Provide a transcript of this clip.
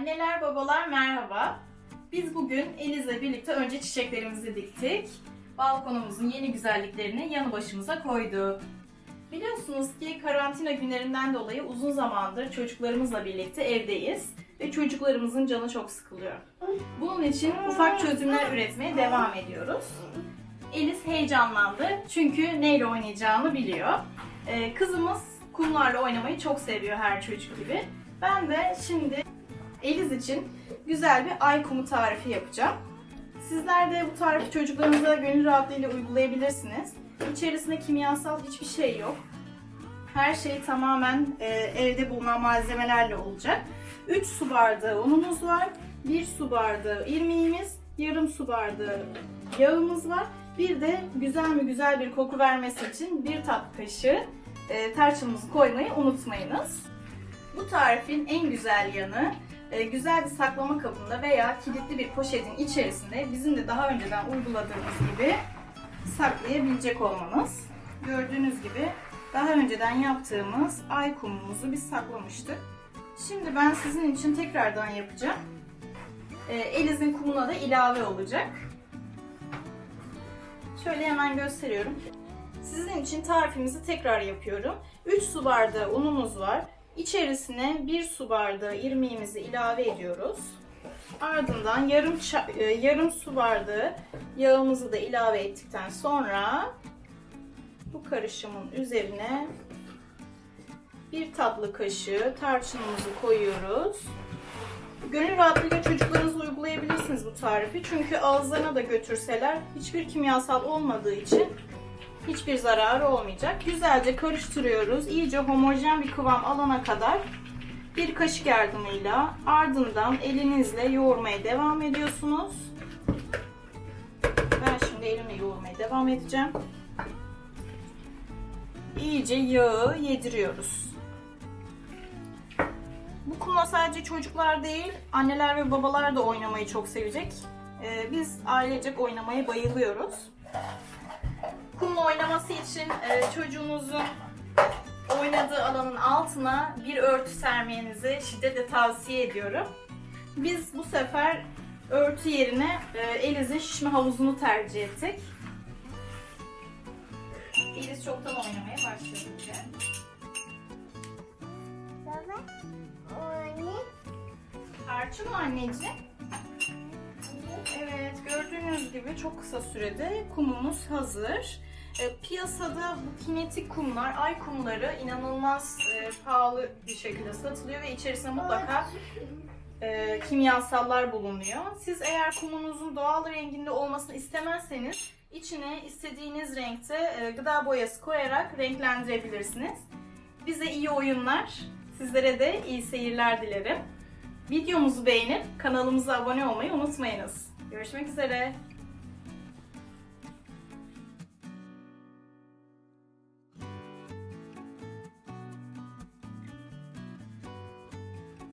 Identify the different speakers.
Speaker 1: Anneler babalar merhaba. Biz bugün Eliz'le birlikte önce çiçeklerimizi diktik. Balkonumuzun yeni güzelliklerini yanı başımıza koyduk. Biliyorsunuz ki karantina günlerinden dolayı uzun zamandır çocuklarımızla birlikte evdeyiz ve çocuklarımızın canı çok sıkılıyor. Bunun için ufak çözümler üretmeye devam ediyoruz. Eliz heyecanlandı çünkü neyle oynayacağını biliyor. Ee, kızımız kumlarla oynamayı çok seviyor her çocuk gibi. Ben de şimdi Eliz için güzel bir ay kumu tarifi yapacağım. Sizler de bu tarifi çocuklarınıza gönül rahatlığıyla uygulayabilirsiniz. İçerisinde kimyasal hiçbir şey yok. Her şey tamamen e, evde bulunan malzemelerle olacak. 3 su bardağı unumuz var. 1 su bardağı irmiğimiz, yarım su bardağı yağımız var. Bir de güzel mi güzel bir koku vermesi için bir tatlı kaşığı e, tarçınımızı koymayı unutmayınız. Bu tarifin en güzel yanı güzel bir saklama kabında veya kilitli bir poşetin içerisinde bizim de daha önceden uyguladığımız gibi saklayabilecek olmanız. Gördüğünüz gibi daha önceden yaptığımız ay kumumuzu biz saklamıştık. Şimdi ben sizin için tekrardan yapacağım. E, Eliz'in kumuna da ilave olacak. Şöyle hemen gösteriyorum. Sizin için tarifimizi tekrar yapıyorum. 3 su bardağı unumuz var. İçerisine 1 su bardağı irmiğimizi ilave ediyoruz. Ardından yarım e, yarım su bardağı yağımızı da ilave ettikten sonra bu karışımın üzerine bir tatlı kaşığı tarçınımızı koyuyoruz. Gönül rahatlığıyla çocuklarınızla uygulayabilirsiniz bu tarifi. Çünkü ağızlarına da götürseler hiçbir kimyasal olmadığı için hiçbir zararı olmayacak. Güzelce karıştırıyoruz. İyice homojen bir kıvam alana kadar bir kaşık yardımıyla ardından elinizle yoğurmaya devam ediyorsunuz. Ben şimdi elimle yoğurmaya devam edeceğim. İyice yağı yediriyoruz. Bu kumla sadece çocuklar değil, anneler ve babalar da oynamayı çok sevecek. Ee, biz ailecek oynamaya bayılıyoruz. Kumla oynaması için e, çocuğunuzun oynadığı alanın altına bir örtü sermenizi şiddetle tavsiye ediyorum. Biz bu sefer örtü yerine e, Eliz'in şişme havuzunu tercih ettik. Eliz çoktan oynamaya başladı bile.
Speaker 2: Baba, o anne.
Speaker 1: Tarçın mı anneciğim? Evet, gördüğünüz gibi çok kısa sürede kumumuz hazır. E, piyasada bu kinetik kumlar, ay kumları inanılmaz e, pahalı bir şekilde satılıyor ve içerisinde mutlaka e, kimyasallar bulunuyor. Siz eğer kumunuzun doğal renginde olmasını istemezseniz içine istediğiniz renkte e, gıda boyası koyarak renklendirebilirsiniz. Bize iyi oyunlar, sizlere de iyi seyirler dilerim. Videomuzu beğenip kanalımıza abone olmayı unutmayınız. Görüşmek üzere.